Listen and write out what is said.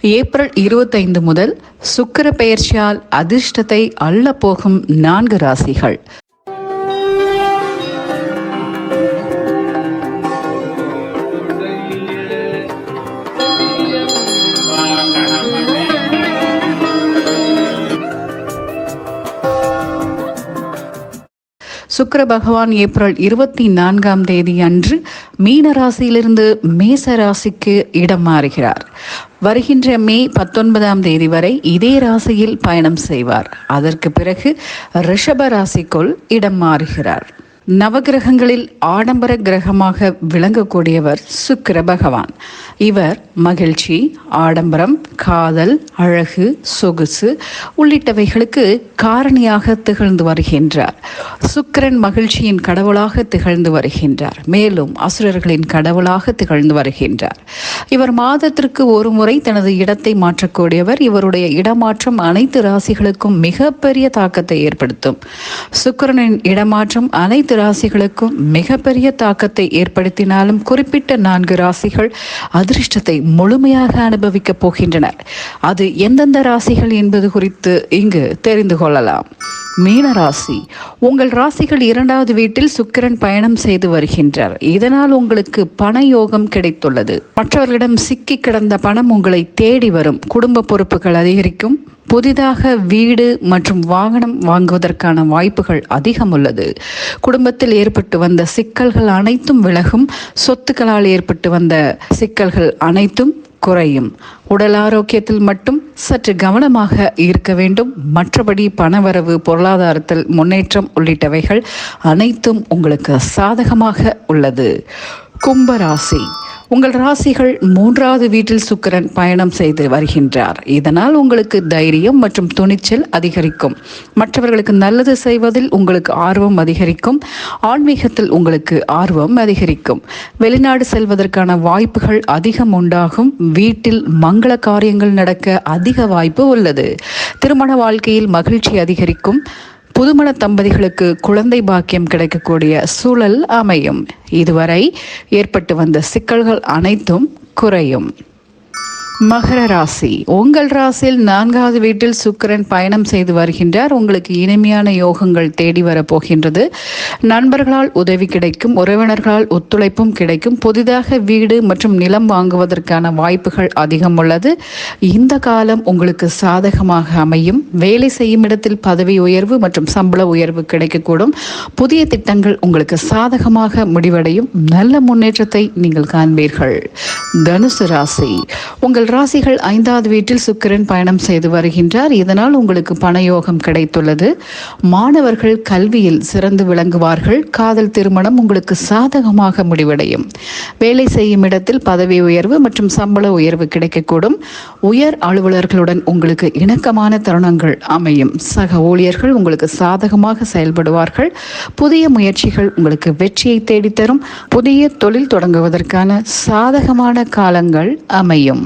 April இருபத்தைந்து முதல் சுக்கிர பெயர்ச்சியால் அதிர்ஷ்டத்தை அள்ள போகும் நான்கு ராசிகள். சுக்கர பகவான் ஏப்ரல் இருபத்தி நான்காம் தேதி அன்று மீன ராசியிலிருந்து மேச ராசிக்கு இடம் மாறுகிறார். வருகின்ற மே பத்தொன்பதாம் தேதி வரை இதே ராசியில் பயணம் செய்வார். அதற்கு பிறகு ரிஷப ராசிக்குள் இடம் மாறுகிறார். நவகிரகங்களில் ஆடம்பர கிரகமாக விளங்கக்கூடியவர் சுக்கிர பகவான். இவர் மகிழ்ச்சி ஆடம்பரம் காதல் அழகு சொகுசு உள்ளிட்டவைகளுக்கு காரணியாக திகழ்ந்து வருகின்றார். சுக்கிரன் மகிழ்ச்சியின் கடவுளாக திகழ்ந்து வருகின்றார். மேலும் அசுரர்களின் கடவுளாக திகழ்ந்து வருகின்றார். இவர் மாதத்திற்கு ஒரு முறை தனது இடத்தை மாற்றக்கூடியவர். இவருடைய இடமாற்றம் அனைத்து ராசிகளுக்கும் மிகப்பெரிய தாக்கத்தை ஏற்படுத்தும். சுக்கிரனின் இடமாற்றம் அனைத்து ராசிகளுக்கும் மிகப்பெரிய தாக்கத்தை ஏற்படுத்தினாலும் குறிப்பிட்ட நான்கு ராசிகள் அதிர்ஷ்டத்தை முழுமையாக அனுபவிக்கப் போகின்றனர். அது எந்தெந்த ராசிகள் என்பது குறித்து இங்கு தெரிந்து கொள்ளலாம். மீன ராசி. உங்கள் ராசிகள் இரண்டாவது வீட்டில் சுக்கிரன் பயணம் செய்து வருகின்றார். இதனால் உங்களுக்கு பண யோகம் கிடைத்துள்ளது. மற்றவர்களிடம் சிக்கி கிடந்த பணம் உங்களை தேடி வரும். குடும்ப பொறுப்புகள் அதிகரிக்கும். புதிதாக வீடு மற்றும் வாகனம் வாங்குவதற்கான வாய்ப்புகள் அதிகம் உள்ளது குடும்பத்தில் ஏற்பட்டு வந்த சிக்கல்கள் அனைத்தும் விலகும். சொத்துக்களால் ஏற்பட்டு வந்த சிக்கல்கள் அனைத்தும் குறையும். உடல் ஆரோக்கியத்தில் மட்டும் சற்று கவனமாக இருக்க வேண்டும். மற்றபடி பணவரவு பொருளாதாரத்தில் முன்னேற்றம் உள்ளிட்டவைகள் அனைத்தும் உங்களுக்கு சாதகமாக உள்ளது. கும்பராசி. உங்கள் ராசிகள் மூன்றாவது வீட்டில் சுக்கரன் பயணம் செய்து வருகின்றார். இதனால் உங்களுக்கு தைரியம் மற்றும் துணிச்சல் அதிகரிக்கும். மற்றவர்களுக்கு நல்லது செய்வதில் உங்களுக்கு ஆர்வம் அதிகரிக்கும். ஆன்மீகத்தில் உங்களுக்கு ஆர்வம் அதிகரிக்கும். வெளிநாடு செல்வதற்கான வாய்ப்புகள் அதிகம் உண்டாகும். வீட்டில் மங்கள காரியங்கள் நடக்க அதிக வாய்ப்பு உள்ளது. திருமண வாழ்க்கையில் மகிழ்ச்சி அதிகரிக்கும். புதுமண தம்பதிகளுக்கு குழந்தை பாக்கியம் கிடைக்கக்கூடிய சூழல் அமையும். இதுவரை ஏற்பட்டு வந்த சிக்கல்கள் அனைத்தும் குறையும். மகர ராசி. உங்கள் ராசியில் நான்காவது வீட்டில் சுக்கிரன் பயணம் செய்து வருகின்றார். உங்களுக்கு இனிமையான யோகங்கள் தேடி வரப்போகின்றது. நண்பர்களால் உதவி கிடைக்கும் உறவினர்களால் ஒத்துழைப்பும் கிடைக்கும் புதிதாக வீடு மற்றும் நிலம் வாங்குவதற்கான வாய்ப்புகள் அதிகம் உள்ளது. இந்த காலம் உங்களுக்கு சாதகமாக அமையும். வேலை செய்யும் இடத்தில் பதவி உயர்வு மற்றும் சம்பள உயர்வு கிடைக்கக்கூடும். புதிய திட்டங்கள் உங்களுக்கு சாதகமாக முடிவடையும். நல்ல முன்னேற்றத்தை நீங்கள் காண்பீர்கள். தனுசு ராசி. உங்கள் உங்கள் ராசிகள் ஐந்தாவது வீட்டில் சுக்கிரன் பயணம் செய்து வருகின்றார். இதனால் உங்களுக்கு பணயோகம் கிடைத்துள்ளது. மாணவர்கள் கல்வியில் சிறந்து விளங்குவார்கள். காதல் திருமணம் உங்களுக்கு சாதகமாக முடிவடையும். வேலை செய்யும் இடத்தில் பதவி உயர்வு மற்றும் சம்பள உயர்வு கிடைக்கக்கூடும். உயர் அலுவலர்களுடன் உங்களுக்கு இணக்கமான தருணங்கள் அமையும். சக ஊழியர்கள் உங்களுக்கு சாதகமாக செயல்படுவார்கள். புதிய முயற்சிகள் உங்களுக்கு வெற்றியை தேடித்தரும். புதிய தொழில் தொடங்குவதற்கான சாதகமான காலங்கள் அமையும்.